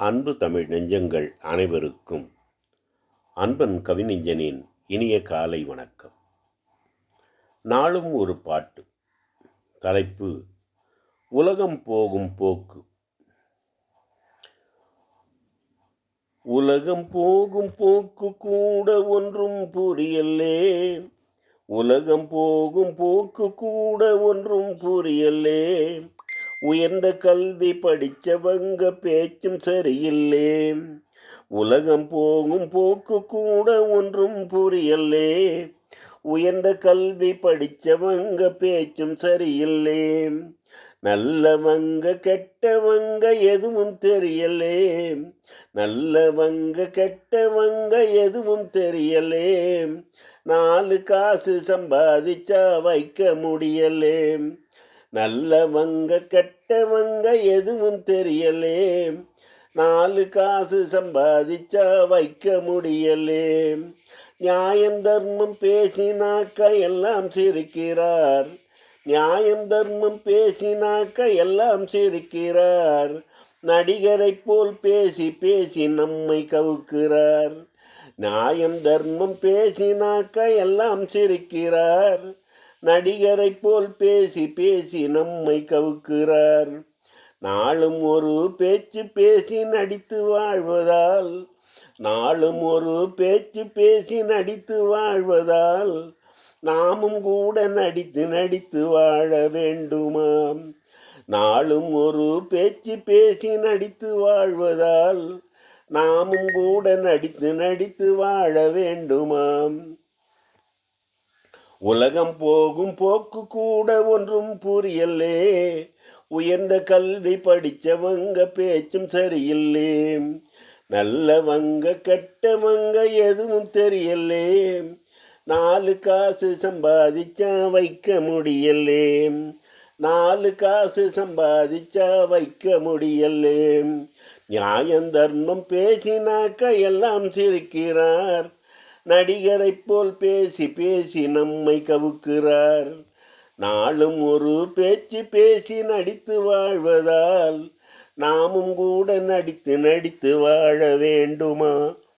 அன்பு தமிழ் நெஞ்சங்கள் அனைவருக்கும் அன்பன் கவிநெஞ்சனின் இனிய காலை வணக்கம். நாளும் ஒரு பாட்டு. தலைப்பு உலகம் போகும் போக்கு. உலகம் போகும் போக்கு கூட ஒன்றும் புரியலே உலகம் போகும் போக்கு கூட ஒன்றும் புரியலே உயர்ந்த கல்வி படித்தவங்க பேச்சும் சரியில்லே. உலகம் போகும் போக்கு கூட ஒன்றும் புரியலே உயர்ந்த கல்வி படித்தவங்க பேச்சும் சரியில்லே. நல்லவங்க கெட்டவங்க எதுவும் தெரியலே நல்லவங்க கெட்டவங்க எதுவும் தெரியலே நாலு காசு சம்பாதிச்சா வைக்க முடியலே நல்லவங்க கெட்டவங்க எதுவும் தெரியலே. நாலு காசு சம்பாதிச்சா வைக்க முடியலே. நியாயம் தர்மம் பேசினாக்க எல்லாம் சிரிக்கிறார். நியாயம் தர்மம் பேசினாக்க எல்லாம் சிரிக்கிறார். நடிகரை போல் பேசி பேசி நம்மை கவுக்கிறார். நியாயம் தர்மம் பேசினாக்க எல்லாம் சிரிக்கிறார். நடிகரை போல் பேசி பேசி நம்மை கவுக்கிறார். நாளும் ஒரு பேச்சு பேசி நடித்து வாழ்வதால் நாளும் ஒரு பேச்சு பேசி நடித்து வாழ்வதால் நாமும் கூட நடித்து நடித்து வாழ வேண்டுமாம். நாளும் ஒரு பேச்சு பேசி நடித்து வாழ்வதால் நாமும் கூட நடித்து நடித்து வாழ வேண்டுமாம். உலகம் போகும் போக்கு கூட ஒன்றும் புரியலே. உயர்ந்த கல்வி படித்தவங்க பேச்சும் சரியில்லே. நல்லவங்க கெட்டவங்க எதுவும் தெரியலே. நாலு காசு சம்பாதிச்சா வைக்க முடியலே. நாலு காசு சம்பாதிச்சா வைக்க முடியலே. நியாயம் தர்மம் பேசினாக்க எல்லாம் சிரிக்கிறார். நடிகரை போல் பேசி பேசி நம்மை கவுக்கிறார். நாளும் ஒரு பேச்சு பேசி நடித்து வாழ்வதால் நாமும் கூட நடித்து நடித்து வாழ வேண்டுமா?